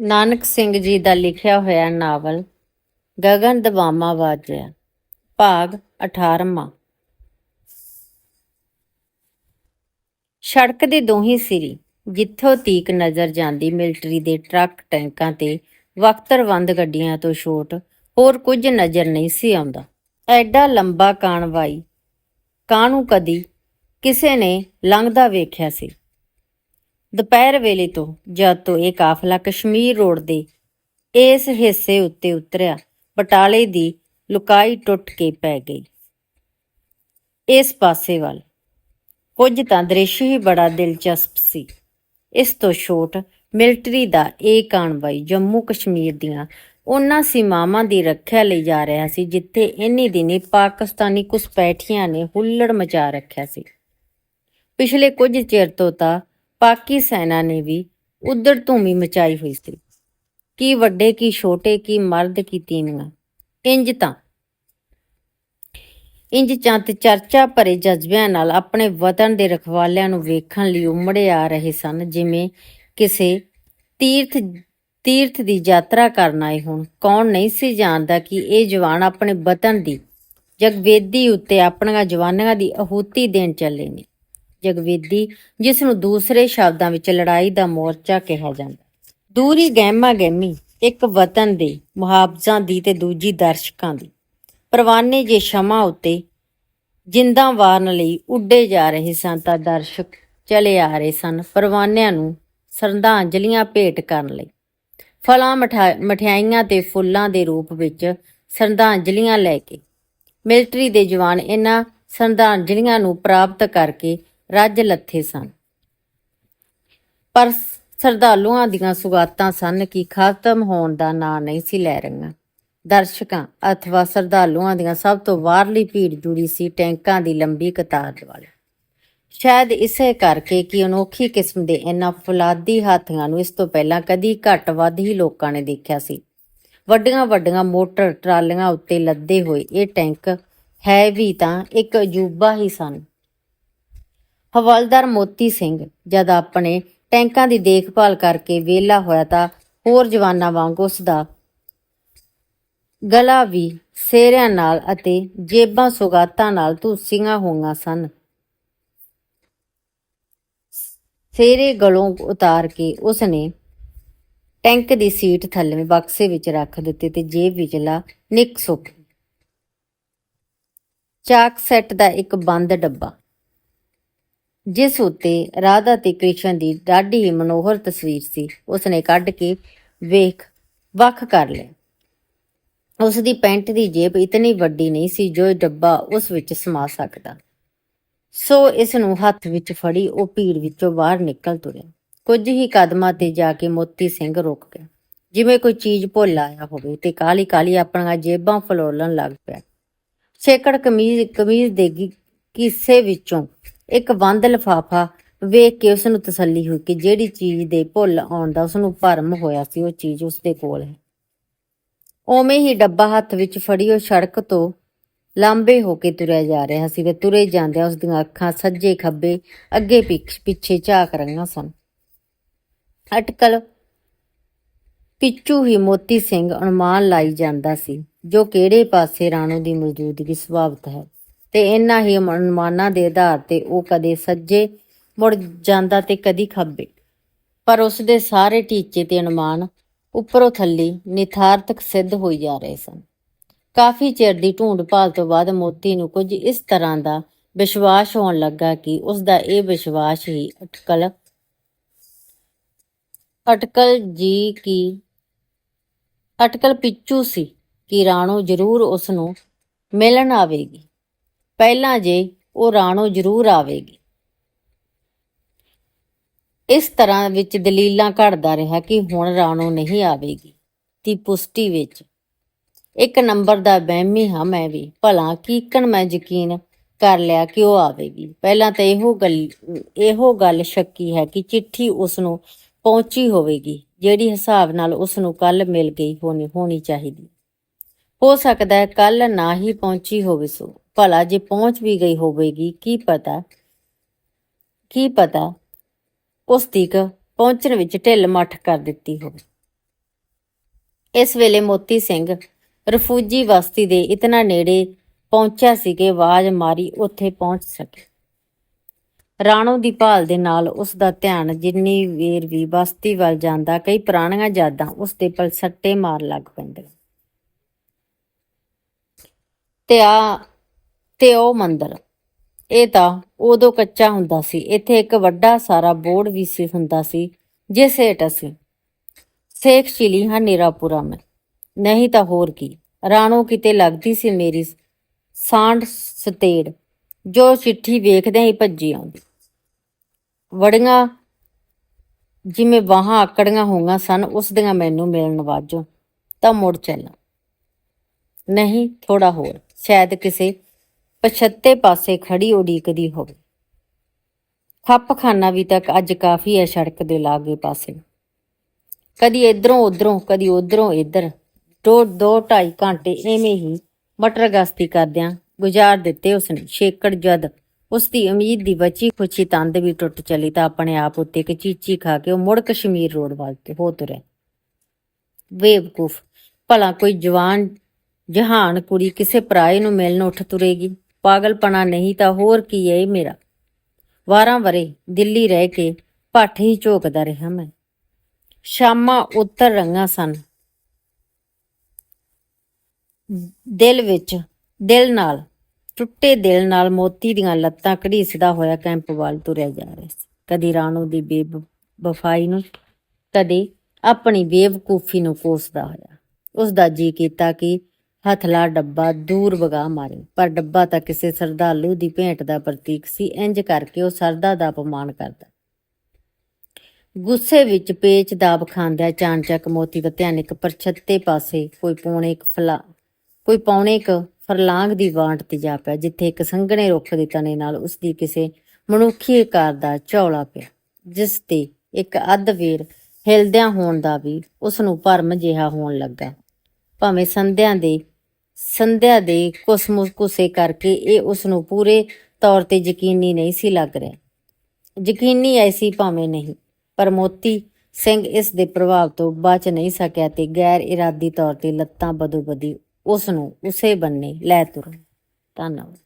ਨਾਨਕ ਸਿੰਘ ਜੀ ਦਾ ਲਿਖਿਆ ਹੋਇਆ ਨਾਵਲ ਗਗਨ ਦਵਾਮਾ ਵਾਜਿਆ, ਭਾਗ 18ਵਾਂ ਸੜਕ ਦੇ ਦੋਹੀ ਸਿਰੀ, ਜਿੱਥੋਂ ਤੀਕ ਨਜ਼ਰ ਜਾਂਦੀ ਮਿਲਟਰੀ ਦੇ ਟਰੱਕ ਟੈਂਕਾਂ ਤੇ ਵਕਤਰਵੰਦ ਗੱਡੀਆਂ ਤੋਂ ਛੋਟ ਹੋਰ ਕੁਝ ਨਜ਼ਰ ਨਹੀਂ ਸੀ ਆਉਂਦਾ। ਐਡਾ ਲੰਬਾ ਕਾਨਵਾਈ ਕਾਹਨੂੰ ਕਦੀ ਕਿਸੇ ਨੇ ਲੰਘਦਾ ਵੇਖਿਆ ਸੀ। ਦੁਪਹਿਰ ਵੇਲੇ ਤੋਂ ਜਦ ਤੋਂ ਇਹ ਕਾਫਲਾ ਕਸ਼ਮੀਰ ਰੋਡ ਦੇ ਇਸ ਹਿੱਸੇ ਉੱਤੇ ਉਤਰਿਆ, ਬਟਾਲੇ ਦੀ ਲੁਕਾਈ ਟੁੱਟ ਕੇ ਪੈ ਗਈ। ਇਸ ਪਾਸੇ ਵੱਲ ਕੁਝ ਤਾਂ ਦ੍ਰਿਸ਼ ਹੀ ਬੜਾ ਦਿਲਚਸਪ ਸੀ। ਇਸ ਤੋਂ ਛੋਟ ਮਿਲਟਰੀ ਦਾ ਇਹ ਕਾਨਵਾਈ ਜੰਮੂ ਕਸ਼ਮੀਰ ਦੀਆਂ ਉਹਨਾਂ ਸੀਮਾਵਾਂ ਦੀ ਰੱਖਿਆ ਲਈ ਜਾ ਰਿਹਾ ਸੀ, ਜਿੱਥੇ ਇੰਨੀ ਦਿਨੀ ਪਾਕਿਸਤਾਨੀ ਘੁਸਪੈਠੀਆਂ ਨੇ ਹੁੱਲੜ ਮਚਾ ਰੱਖਿਆ ਸੀ। ਪਿਛਲੇ ਕੁਝ ਚਿਰ ਤੋਂ ਤਾਂ ਪਾਕੀ ਸੈਨਾ ਨੇ ਵੀ ਉਧੜ ਧੂਮੀ ਮਚਾਈ ਹੋਈ ਸੀ। ਕੀ ਵੱਡੇ, ਕੀ ਛੋਟੇ, ਕੀ ਮਰਦ, ਕੀ ਤੀਵੀਆਂ। ਇੰਜ ਤਾਂ, ਇੰਜ ਚੰਤ ਚਰਚਾ ਭਰੇ ਜਜ਼ਬਿਆਂ ਨਾਲ ਆਪਣੇ ਵਤਨ ਦੇ ਰਖਵਾਲਿਆਂ ਨੂੰ ਵੇਖਣ ਲਈ ਉਮੜੇ ਆ ਰਹੇ ਸਨ, ਜਿਵੇਂ ਕਿਸੇ ਤੀਰਥ ਤੀਰਥ ਦੀ ਯਾਤਰਾ ਕਰਨ ਆਏ ਹੋਣ। ਕੌਣ ਨਹੀਂ ਸੀ ਜਾਣਦਾ ਕਿ ਇਹ ਜਵਾਨ ਆਪਣੇ ਵਤਨ ਦੀ ਜਗਵੇਦੀ ਉੱਤੇ ਆਪਣੀਆਂ ਜਵਾਨਾਂ ਦੀ ਅਹੂਤੀ ਦੇਣ ਚੱਲੇ ਨੇ। ਜਗਵੇਦੀ, ਜਿਸ ਨੂੰ ਦੂਸਰੇ ਸ਼ਬਦਾਂ ਵਿੱਚ ਲੜਾਈ ਦਾ ਮੋਰਚਾ ਕਿਹਾ ਜਾਂਦਾ। ਦੂਰੀ ਗਹਿਮਾ ਗਹਿਮੀ ਇੱਕ ਵਤਨ ਦੇ ਮੁਹਾਫਜ਼ਾਂ ਦੀ ਤੇ ਦੂਜੀ ਦਰਸ਼ਕਾਂ ਦੀ। ਪਰਵਾਨੇ ਜੇ ਸ਼ਮਾ ਉੱਤੇ ਜਿੰਦਾਂ ਵਾਰਨ ਲਈ ਉੱਡੇ ਜਾ ਰਹੇ ਸਨ ਤਾਂ ਦਰਸ਼ਕ ਚਲੇ ਆ ਰਹੇ ਸਨ ਪਰਵਾਨਿਆਂ ਨੂੰ ਸ਼ਰਧਾਂਜਲੀਆਂ ਭੇਟ ਕਰਨ ਲਈ। ਫਲਾਂ ਮਠਾ- ਮਠਿਆਈਆਂ ਤੇ ਫੁੱਲਾਂ ਦੇ ਰੂਪ ਵਿੱਚ ਸ਼ਰਧਾਂਜਲੀਆਂ ਲੈ ਕੇ। ਮਿਲਟਰੀ ਦੇ ਜਵਾਨ ਇਹਨਾਂ ਸ਼ਰਧਾਂਜਲੀਆਂ ਨੂੰ ਪ੍ਰਾਪਤ ਕਰਕੇ ਰੱਜ ਲੱਥੇ ਸਨ। ਪਰ ਸਰਦਾਲੂਆਂ ਦੀਆਂ ਸੁਗਾਤਾਂ ਸਨ ਕਿ ਖਤਮ ਹੋਣ ਦਾ ਨਾਂ ਨਹੀਂ ਸੀ ਲੈ ਰਹੀਆਂ। ਦਰਸ਼ਕਾਂ ਅਥਵਾ ਸਰਦਾਲੂਆਂ ਦੀਆਂ ਸਭ ਤੋਂ ਬਾਹਰਲੀ ਭੀੜ ਜੁੜੀ ਸੀ ਟੈਂਕਾਂ ਦੀ ਲੰਬੀ ਕਤਾਰ ਵੱਲ। ਸ਼ਾਇਦ ਇਸੇ ਕਰਕੇ ਕਿ ਅਨੋਖੀ ਕਿਸਮ ਦੇ ਇਹਨਾਂ ਫੁਲਾਦੀ ਹਾਥੀਆਂ ਨੂੰ ਇਸ ਤੋਂ ਪਹਿਲਾਂ ਕਦੀ ਘੱਟ ਵੱਧ ਹੀ ਲੋਕਾਂ ਨੇ ਦੇਖਿਆ ਸੀ। ਵੱਡੀਆਂ ਵੱਡੀਆਂ ਮੋਟਰ ਟਰਾਲੀਆਂ ਉੱਤੇ ਲੱਦੇ ਹੋਏ ਇਹ ਟੈਂਕ ਹੈ ਵੀ ਤਾਂ ਇੱਕ ਅਜੂਬਾ ਹੀ ਸਨ। ਹਵਲਦਾਰ ਮੋਤੀ ਸਿੰਘ, ਜਦ ਆਪਣੇ ਟੈਂਕਾਂ ਦੀ ਦੇਖਭਾਲ ਕਰਕੇ ਵਿਹਲਾ ਹੋਇਆ ਤਾਂ ਹੋਰ ਜਵਾਨਾਂ ਵਾਂਗ ਉਸ ਦਾ ਗਲਾ ਵੀ ਸੇਰਿਆਂ ਨਾਲ ਅਤੇ ਜੇਬਾਂ ਸੁਗਾਤਾਂ ਨਾਲ ਧੂਸੀਆਂ ਹੋਈਆਂ ਸਨ। ਸੇਰੇ ਗਲੋਂ ਉਤਾਰ ਕੇ ਉਸਨੇ ਟੈਂਕ ਦੀ ਸੀਟ ਥੱਲੇ ਬਕਸੇ ਵਿੱਚ ਰੱਖ ਦਿੱਤੀ ਤੇ ਜੇਬ ਵਿਚਲਾ ਨਿੱਕ ਸੁੱਕ ਚਾਕ ਸੈੱਟ ਦਾ ਇੱਕ ਬੰਦ ਡੱਬਾ ਜਿਸ ਉੱਤੇ ਰਾਧਾ ਤੇ ਕ੍ਰਿਸ਼ਨ ਦੀ ਡਾਢੀ ਮਨੋਹਰ ਤਸਵੀਰ ਸੀ, ਉਸਨੇ ਕੱਢ ਕੇ ਵੇਖ, ਵੱਖ ਕਰ ਲਿਆ। ਉਸ ਦੀ ਪੈਂਟ ਦੀ ਜੇਬ ਇਤਨੀ ਵੱਡੀ ਨਹੀਂ ਸੀ ਜੋ ਡੱਬਾ ਉਸ ਵਿੱਚ ਸਮਾ ਸਕਦਾ। ਸੋ ਇਸ ਨੂੰ ਹੱਥ ਵਿੱਚ ਫੜੀ, ਉਹ ਭੀੜ ਵਿੱਚੋਂ ਬਾਹਰ ਨਿਕਲ ਤੁਰਿਆ। ਕੁਝ ਹੀ ਕਦਮਾਂ ਤੇ ਜਾ ਕੇ ਮੋਤੀ ਸਿੰਘ ਰੁਕ ਗਿਆ। ਜਿਵੇਂ ਕੋਈ ਚੀਜ਼ ਭੁੱਲ ਆਇਆ ਹੋਵੇ, ਤੇ ਕਾਲੀ ਕਾਲੀ ਆਪਣੀਆਂ ਜੇਬਾਂ ਫਲੋਲਣ ਲੱਗ ਪਿਆ। ਸੇਕੜ ਕਮੀਜ਼ ਕਮੀਜ਼ ਦੇ ਗੀ- ਕਿੱਸੇ ਵਿੱਚੋਂ ਇੱਕ ਬੰਦ ਲਫਾਫਾ ਵੇਖ ਕੇ ਉਸ ਨੂੰ ਤਸੱਲੀ ਹੋਈ ਕਿ ਜਿਹੜੀ ਚੀਜ਼ ਦੇ ਭੁੱਲ ਆਉਣ ਦਾ ਉਸ ਨੂੰ ਭਰਮ ਹੋਇਆ ਸੀ, ਉਹ ਚੀਜ਼ ਉਸ ਦੇ ਕੋਲ ਹੈ। ਉਵੇਂ ਹੀ ਡੱਬਾ ਹੱਥ ਵਿੱਚ ਫੜੀ, ਉਹ ਸੜਕ ਤੋਂ ਲਾਂਬੇ ਹੋ ਕੇ ਤੁਰਿਆ ਜਾ ਰਿਹਾ ਸੀ ਤੇ ਤੁਰੇ ਜਾਂਦਿਆਂ ਉਸ ਦੀਆਂ ਅੱਖਾਂ ਸੱਜੇ ਖੱਬੇ ਅੱਗੇ ਪਿੱਛ- ਪਿੱਛੇ ਝਾਕ ਰਹੀਆਂ ਸਨ। ਅਟਕਲ ਪਿੱਛੂ ਹੀ ਮੋਤੀ ਸਿੰਘ ਅਨੁਮਾਨ ਲਾਈ ਜਾਂਦਾ ਸੀ, ਜੋ ਕਿਹੜੇ ਪਾਸੇ ਰਾਣੋ ਦੀ ਮੌਜੂਦਗੀ ਸੁਭਾਵਿਕ ਹੈ। ਤੇ ਇਹਨਾਂ ਹੀ ਅਨੁਮਾਨਾਂ ਦੇ ਆਧਾਰ ਤੇ ਉਹ ਕਦੇ ਸੱਜੇ ਮੁੜ ਜਾਂਦਾ ਤੇ ਕਦੀ ਖੱਬੇ। ਪਰ ਉਸ ਦੇ ਸਾਰੇ ਟੀਚੇ ਤੇ ਅਨੁਮਾਨ ਉੱਪਰੋਂ ਥੱਲੇ ਨਿਥਾਰਥਕ ਸਿੱਧ ਹੋਈ ਜਾ ਰਹੇ ਸਨ। ਕਾਫੀ ਚਿਰ ਦੀ ਢੂੰਡ ਭਾਲ ਤੋਂ ਬਾਅਦ ਮੋਤੀ ਨੂੰ ਕੁਝ ਇਸ ਤਰ੍ਹਾਂ ਦਾ ਵਿਸ਼ਵਾਸ ਹੋਣ ਲੱਗਾ ਕਿ ਉਸ ਦਾ ਇਹ ਵਿਸ਼ਵਾਸ ਹੀ ਅਟਕਲ ਅਟਕਲ ਜੀ ਕੀ, ਅਟਕਲ ਪਿੱਛੂ ਸੀ ਕਿ ਰਾਣੋ ਜ਼ਰੂਰ ਉਸ ਨੂੰ ਮਿਲਣ ਆਵੇਗੀ। ਪਹਿਲਾਂ ਜੇ ਉਹ ਰਾਣੋ ਜ਼ਰੂਰ ਆਵੇਗੀ। ਇਸ ਤਰ੍ਹਾਂ ਵਿੱਚ ਦਲੀਲਾਂ ਘੜਦਾ ਰਿਹਾ ਕਿ ਹੁਣ ਰਾਣੋ ਨਹੀਂ ਆਵੇਗੀ। ਦੀ ਪੁਸ਼ਟੀ ਵਿੱਚ ਇੱਕ ਨੰਬਰ ਦਾ ਵਹਿਮੀ ਹਾਂ ਮੈਂ ਵੀ, ਭਲਾ ਕੀਕਣ ਮੈਂ ਯਕੀਨ ਕਰ ਲਿਆ ਕਿ ਉਹ ਆਵੇਗੀ। ਪਹਿਲਾਂ ਤਾਂ ਇਹੋ ਗੱਲ ਇਹੋ ਗੱਲ ਸ਼ੱਕੀ ਹੈ ਕਿ ਚਿੱਠੀ ਉਸ ਨੂੰ ਪਹੁੰਚੀ ਹੋਵੇਗੀ, ਜਿਹੜੀ ਹਿਸਾਬ ਨਾਲ ਉਸ ਨੂੰ ਕੱਲ ਮਿਲ ਗਈ ਹੋਣੀ ਹੋਣੀ ਚਾਹੀਦੀ। ਹੋ ਸਕਦਾ ਹੈ ਕੱਲ ਨਾ ਹੀ ਪਹੁੰਚੀ ਹੋਵੇ ਸੋ। ਭਲਾ ਜੇ ਪਹੁੰਚ ਵੀ ਗਈ ਹੋਵੇਗੀ, ਕੀ ਪਤਾ? ਕੀ ਪਤਾ? ਉਸ ਤੀਕ ਪਹੁੰਚਣ ਵਿੱਚ ਢਿੱਲ ਮੱਠ ਕਰ ਦਿੱਤੀ ਹੋਵੇ। ਇਸ ਵੇਲੇ ਮੋਤੀ ਸਿੰਘ ਰਫੂਜੀ ਵਸਤੀ ਦੇ ਇਤਨਾ ਨੇੜੇ ਪਹੁੰਚਿਆ ਸੀ ਕਿ ਆਵਾਜ਼ ਮਾਰੀ ਉੱਥੇ ਪਹੁੰਚ ਸਕੇ। ਰਾਣੋ ਦੀ ਭਾਲ ਦੇ ਨਾਲ ਉਸ ਦਾ ਧਿਆਨ ਜਿੰਨੀ ਵੇਰ ਵੀ ਬਸਤੀ ਵੱਲ ਜਾਂਦਾ, ਕਈ ਪੁਰਾਣੀਆਂ ਯਾਦਾਂ ਉਸ ਦੇ ਪਲਸੱਟੇ ਮਾਰ ਲੱਗ ਪੈਂਦੀਆਂ ਤੇ ਆ ਤੇ ਉਹ ਮੰਦਰ। ਇਹ ਤਾਂ ਉਦੋਂ ਕੱਚਾ ਹੁੰਦਾ ਸੀ। ਇੱਥੇ ਇੱਕ ਵੱਡਾ ਸਾਰਾ ਬੋਰਡ ਵੀ ਸੀ ਹੁੰਦਾ ਸੀ, ਜਿਸ ਹੇਠ ਅਸੀਂ ਸੇਖ ਚਿਲੀ ਹਾਂ ਨੀਰਾਪੁਰਾ ਮੈਂ। ਨਹੀਂ ਤਾਂ ਹੋਰ ਕੀ। ਰਾਣੋ ਕਿਤੇ ਲੱਗਦੀ ਸੀ ਮੇਰੀ ਸਾਂਢ ਸਤੇੜ, ਜੋ ਚਿੱਠੀ ਵੇਖਦਿਆਂ ਹੀ ਭੱਜੀ ਆਉਂਦੀ। ਵੜੀਆਂ ਜਿਵੇਂ ਬਾਹਾਂ ਆਕੜੀਆਂ ਹੋਈਆਂ ਸਨ, ਉਸ ਦੀਆਂ ਮੈਨੂੰ ਮਿਲਣ ਵਾਜੋ ਤਾਂ ਮੁੜ ਚੱਲਾਂ। ਨਹੀਂ ਥੋੜਾ ਹੋਰ। ਸ਼ਾਇਦ ਕਿਸੇ ਪਛੱਤੇ ਪਾਸੇ ਖੜੀ ਉਡੀਕਦੀ ਹੋਵੇ। ਖੱਪਖਾਨਾ ਵੀ ਤੱਕ ਅੱਜ ਕਾਫੀ ਹੈ ਸੜਕ ਦੇ ਲਾਗੇ ਪਾਸੇ। ਕਦੀ ਇਧਰੋਂ ਉਧਰੋਂ, ਕਦੀ ਉਧਰੋਂ ਇੱਧਰ। ਦੋ ਦੋ ਢਾਈ ਘੰਟੇ ਐਵੇਂ ਹੀ ਮਟਰ ਗਸਤੀ ਕਰਦਿਆਂ ਗੁਜ਼ਾਰ ਦਿੱਤੇ ਉਸਨੇ। ਛੇਕੜ ਜਦ ਉਸ ਦੀ ਉਮੀਦ ਦੀ ਬਚੀ ਖੁਚੀ ਤੰਦ ਵੀ ਟੁੱਟ ਚਲੀ ਤਾਂ ਆਪਣੇ ਆਪ ਉੱਤੇ ਇੱਕ ਚੀਚੀ ਖਾ ਕੇ ਉਹ ਮੁੜ ਕਸ਼ਮੀਰ ਰੋਡ ਵੱਲ ਤੇ ਹੋ ਤੁਰਿਆ। ਬੇਵਕੂਫ, ਭਲਾ ਕੋਈ ਜਵਾਨ ਜਹਾਨ ਕੁੜੀ ਕਿਸੇ ਪਰਾਏ ਨੂੰ ਮਿਲਣ ਉੱਠ ਤੁਰੇਗੀ। ਪਾਗਲਪਣਾ ਨਹੀਂ ਤਾਂ ਹੋਰ ਕੀ ਹੈ ਇਹ ਮੇਰਾ। ਵਾਰਾਂ ਵਰੇ ਦਿੱਲੀ ਰਹਿ ਕੇ ਭੱਠ ਹੀ ਝੋਕਦਾ ਰਿਹਾ ਮੈਂ। ਸ਼ਾਮਾਂ ਉੱਤਰ ਰੰਗਾਂ ਸਨ। ਦਿਲ ਵਿੱਚ, ਦਿਲ ਨਾਲ, ਟੁੱਟੇ ਦਿਲ ਨਾਲ ਮੋਤੀ ਦੀਆਂ ਲੱਤਾਂ ਘੜੀਸਦਾ ਹੋਇਆ ਕੈਂਪ ਵੱਲ ਤੁਰਿਆ ਜਾ ਰਿਹਾ ਸੀ। ਕਦੀ ਰਾਣੋ ਦੀ ਬੇਵਫਾਈ ਨੂੰ, ਕਦੇ ਆਪਣੀ ਬੇਵਕੂਫੀ ਨੂੰ ਕੋਸਦਾ ਹੋਇਆ। ਉਸ ਦਾ ਜੀ ਕੀਤਾ ਕਿ ਹਥਲਾ ਡੱਬਾ, ਦੂਰ ਵਗਾ ਮਾਰੇ। ਪਰ ਡੱਬਾ ਤਾਂ ਕਿਸੇ ਸਰਦਾਲੂ ਦੀ ਭੇਂਟ ਦਾ ਪ੍ਰਤੀਕ ਸੀ ਇੰਜ ਕਰਕੇ ਉਹ ਸਰਦਾ ਦਾ ਅਪਮਾਨ ਕਰਦਾ। ਗੁੱਸੇ ਵਿੱਚ ਪੇਚ ਦਾਬ ਖਾਂਦਿਆਂ ਚਾਨਚੱਕ ਮੋਤੀ ਦਾ ਧਿਆਨ ਇੱਕ ਪਰਛੱਤੇ ਪਾਸੇ ਕੋਈ ਪੌਣੇ ਇੱਕ ਫਲਾ, ਕੋਈ ਪੌਣੇ ਇੱਕ ਫਰਲਾਂਗ ਦੀ ਵਾਂਟ ਤੇ ਜਾ ਪਿਆ, ਜਿੱਥੇ ਇੱਕ ਸੰਘਣੇ ਰੁੱਖ ਦੇ ਤਣੇ ਨਾਲ ਉਸ ਦੀ ਕਿਸੇ ਮਨੁੱਖੀ ਆਕਾਰ ਦਾ ਝੌਲਾ ਪਿਆ, ਜਿਸ ਤੇ ਇੱਕ ਅੱਧ ਵੇਰ ਹਿਲਦਿਆਂ ਹੋਣ ਦਾ ਵੀ ਉਸ ਨੂੰ ਭਰਮ ਜਿਹਾ ਹੋਣ ਲੱਗਾ। ਭਾਵੇਂ ਸੰਧਿਆ ਦੇ ਸੰਧਿਆ ਦੇ ਕੁਸਮੁਸਕੁਸੇ ਕਰਕੇ ਇਹ ਉਸ ਨੂੰ ਪੂਰੇ ਤੌਰ ਤੇ ਯਕੀਨੀ ਨਹੀਂ ਸੀ ਲੱਗ ਰਿਹਾ। ਯਕੀਨੀ ਐਸੀ ਭਾਵੇਂ ਨਹੀਂ, ਪਰ ਮੋਤੀ ਸਿੰਘ ਇਸ ਦੇ ਪ੍ਰਭਾਵ ਤੋਂ ਬਚ ਨਹੀਂ ਸਕਿਆ ਤੇ ਗੈਰ ਇਰਾਦੀ ਤੌਰ ਤੇ ਲੱਤਾਂ ਬਦੋਬਦੀ ਉਸ ਨੂੰ ਉਸੇ ਬੰਨੇ ਲੈ ਤੁਰ। ਧੰਨਵਾਦ।